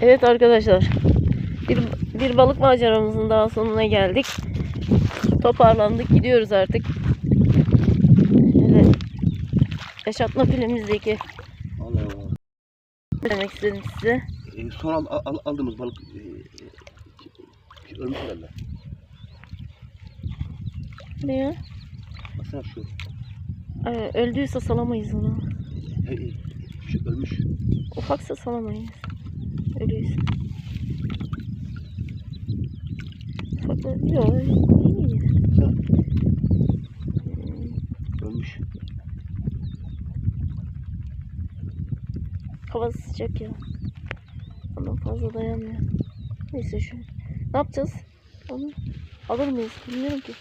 Evet arkadaşlar. Bir, bir balık maceramızın daha sonuna geldik. Toparlandık. Gidiyoruz artık. Evet. Yaşatma filmimizdeki Allah Allah. ne demek istedim size. E, son al, al- aldığımız balık e, e, ölmüş herhalde. Ne ya? Baksana şu. Ay, öldüyse salamayız onu. Şu ölmüş. Ufaksa salamayız. Ölüyüz. Ufak yok. iyi. Baksana. Ölmüş. Hava sıcak ya. Ondan fazla dayanmıyor. Neyse şu. Ne yapacağız? Onu alır mıyız? Bilmiyorum ki.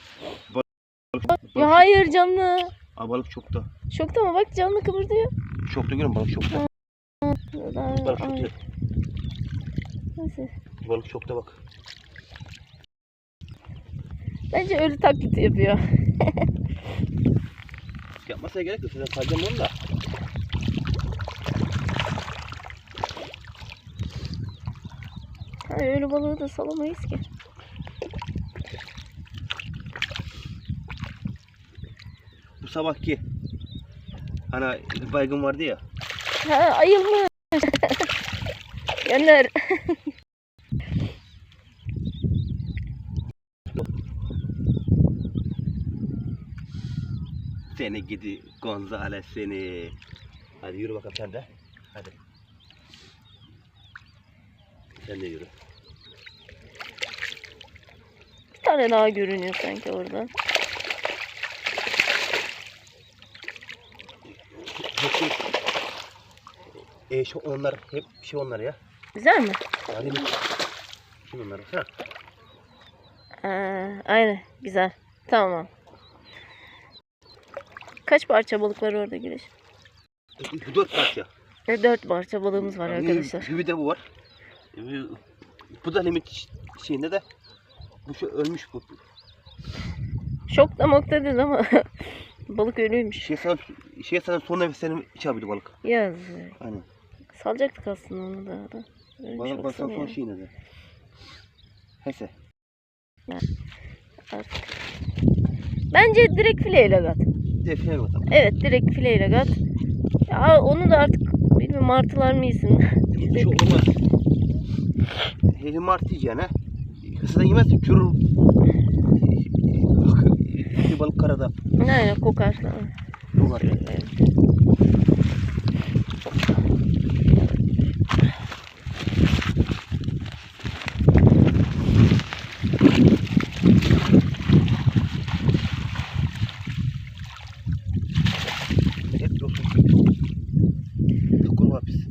Ya hayır canlı. Aa, balık çok da. Şokta mı? Bak canlı kıvırdıyor. Çok da görüyorum balık. Daha- Balık da. Neyse. Balık çok da bak. Bence ölü taklidi yapıyor. Yapmasına gerek yok. Sen kalacağım onu da. Hani ölü balığı da salamayız ki. Bu sabahki hani baygın vardı ya. Ha ayılmış. Gönder. Seni gidi Gonzales seni. Hadi yürü bakalım sen de. Hadi. Sen de yürü. Bir tane daha görünüyor sanki orada. Hepsi e, şu onlar hep şey onlar ya. Güzel mi? Bir. Kim onlar. Ha, aynen. Güzel. Tamam. Kaç parça balık var orada Güneş? Bu dört parça. E, Dört parça balığımız var arkadaşlar. Bir de bu var. Ee, Bu da limit şeyinde de bu şu ölmüş bu. Şok da mok dedin ama balık ölüymüş. Şey şey sana son nefeslerini içebildi balık. Yazık. Aynen. Salacaktık aslında onu da. Ölmüş Balık baksana baksana son ya. şeyine de. Neyse. Artık. Bence direkt fileyle kat. Defne bakalım. Evet direkt fileyle kat. Ya onu da artık bilmiyorum martılar mı yesin? Şey olmaz. Heli mart yiyeceksin ha. Kısa da yemezsin çürür. Bir balık karada. Aynen kokar. Bu var. Evet. Hep yosun. Çukur var pis.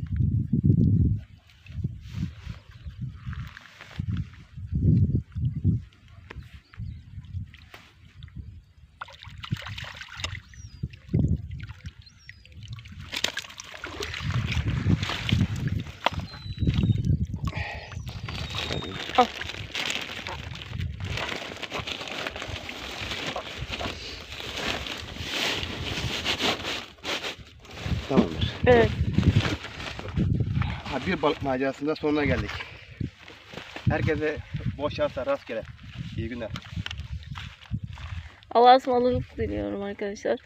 Al. Tamamdır. Evet. Ha, bir balık macerasında sonuna geldik. Herkese bol şanslar, rastgele. İyi günler. Allah'a ısmarladık diliyorum arkadaşlar.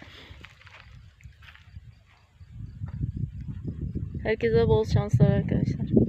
Herkese bol şanslar arkadaşlar.